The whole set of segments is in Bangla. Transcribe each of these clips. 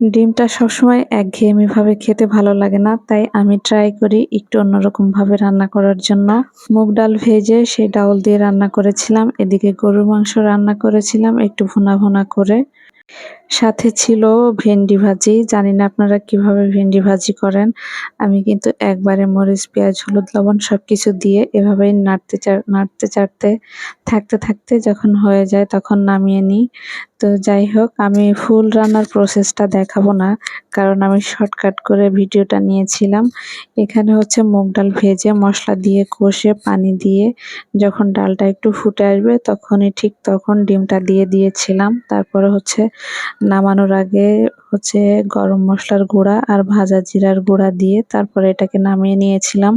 ডিমটা সবসময় একঘেয়েমিভাবে খেতে ভালো লাগে না, তাই আমি ট্রাই করি একটু অন্যরকম ভাবে রান্না করার জন্য। মুগ ডাল ভেজে সেই ডাউল দিয়ে রান্না করেছিলাম, এদিকে গরুর মাংস রান্না করেছিলাম, একটু ভুনা ভুনা করে। সাথে ছিল ভেন্ডি ভাজি। জানি না আপনারা কীভাবে ভেন্ডি ভাজি করেন। আমি কিন্তু একবারে মরিচ, পেঁয়াজ, হলুদ, লবণ সব কিছু দিয়ে এভাবেই নাড়তে নাড়তে চাড়তে, থাকতে থাকতে যখন হয়ে যায় তখন নামিয়ে নিই। তো যাই হোক, আমি ফুল রান্নার প্রসেসটা দেখাবো না, কারণ আমি শর্টকাট করে ভিডিওটা নিয়েছিলাম। এখানে হচ্ছে মুগ ডাল ভেজে মশলা দিয়ে কষে পানি দিয়ে যখন ডালটা একটু ফুটে আসবে তখনই ঠিক তখন ডিমটা দিয়ে দিয়েছিলাম। তারপরে হচ্ছে নামানোর আগে হচ্ছে গরম মশলার গুঁড়া আর ভাজা জিরার গুঁড়া দিয়ে তারপরে এটাকে নামিয়ে নিয়েছিলাম।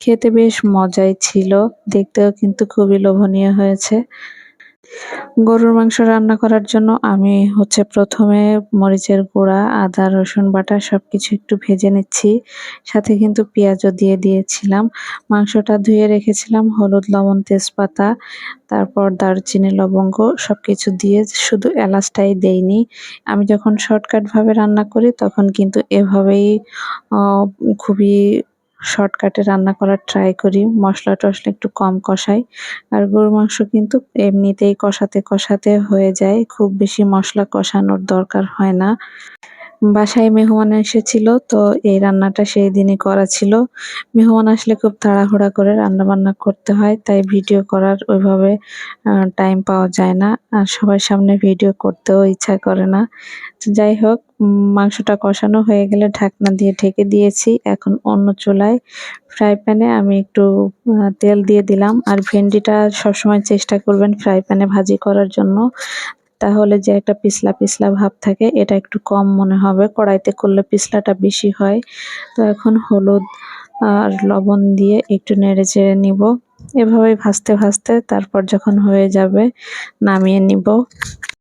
খেতে বেশ মজাই ছিল, দেখতেও কিন্তু খুবই লোভনীয় হয়েছে। গরুর মাংস রান্না করার জন্য আমি হচ্ছে প্রথমে মরিচের গুঁড়া, আদা, রসুন বাটা সব কিছু একটু ভেজে নিচ্ছি। সাথে কিন্তু পেঁয়াজও দিয়ে দিয়েছিলাম। মাংসটা ধুয়ে রেখেছিলাম, হলুদ, লবণ, তেজপাতা, তারপর দারচিনি, লবঙ্গ সব কিছু দিয়ে শুধু এলাচটাই দেইনি। আমি যখন শর্টকাটভাবে রান্না করি তখন কিন্তু এভাবেই খুবই শর্টকাটে রান্না করার ট্রাই করি, মশলা টশলা একটু কম কষাই, আর গরুর মাংস কিন্তু এমনিতেই কষাতে কষাতে হয়ে যায়, খুব বেশি মশলা কষানোর দরকার হয় না। বাসায় মেহমান এসেছিল, তো এই রান্নাটা সেই দিনই করা ছিল। মেহমান আসলে খুব তাড়াহুড়া করে রান্না বান্না করতে হয়, তাই ভিডিও করার ওইভাবে টাইম পাওয়া যায় না। আর সবার সামনে ভিডিও করতেও ইচ্ছা করে না। যাই হোক মাংসটা কষানো হয়ে গেলে ঢাকনা দিয়ে ঢেকে দিয়েছি। এখন অন্য চুলায় ফ্রাই প্যানে আমি একটু তেল দিয়ে দিলাম। আর ভেন্ডিটা সবসময় চেষ্টা করবেন ফ্রাই প্যানে ভাজি করার জন্য। তাহলে যে একটা পিছলা পিছলা ভাব থাকে, এটা একটু কম মনে হবে। কড়াইতে করলে পিছলাটা বেশি হয়। তো এখন হলুদ আর লবণ দিয়ে একটু নেড়ে চেড়ে নিব। এভাবে ভাজতে ভাজতে তারপর যখন হয়ে যাবে, নামিয়ে নিব।